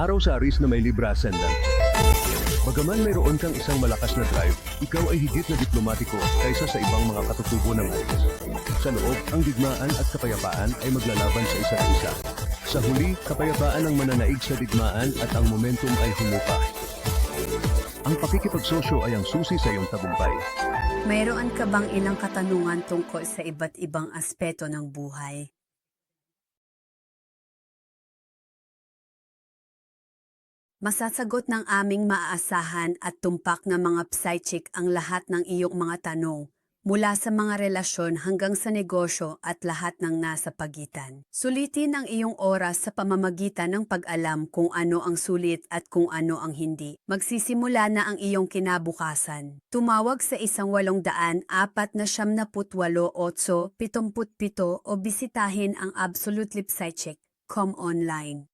Araw sa aris na may librasan lang. Bagaman mayroon kang isang malakas na drive, ikaw ay higit na diplomatiko kaysa sa ibang mga katutubo ng aris. Sa loob, ang digmaan at kapayapaan ay maglalaban sa isa't isa. Sa huli, kapayapaan ang mananaig sa digmaan at ang momentum ay humupa. Ang pakikipagsosyo ay ang susi sa iyong tagumpay. Mayroon ka bang ilang katanungan tungkol sa iba't ibang aspeto ng buhay? Masasagot ng aming maaasahan at tumpak na mga psychic ang lahat ng iyong mga tanong, mula sa mga relasyon hanggang sa negosyo at lahat ng nasa pagitan. Sulitin ang iyong oras sa pamamagitan ng pag-alam kung ano ang sulit at kung ano ang hindi. Magsisimula na ang iyong kinabukasan. Tumawag sa isang walong daan apat na siyam na putwalo otso pitumput pito o bisitahin ang Absolutely Psychic.com online.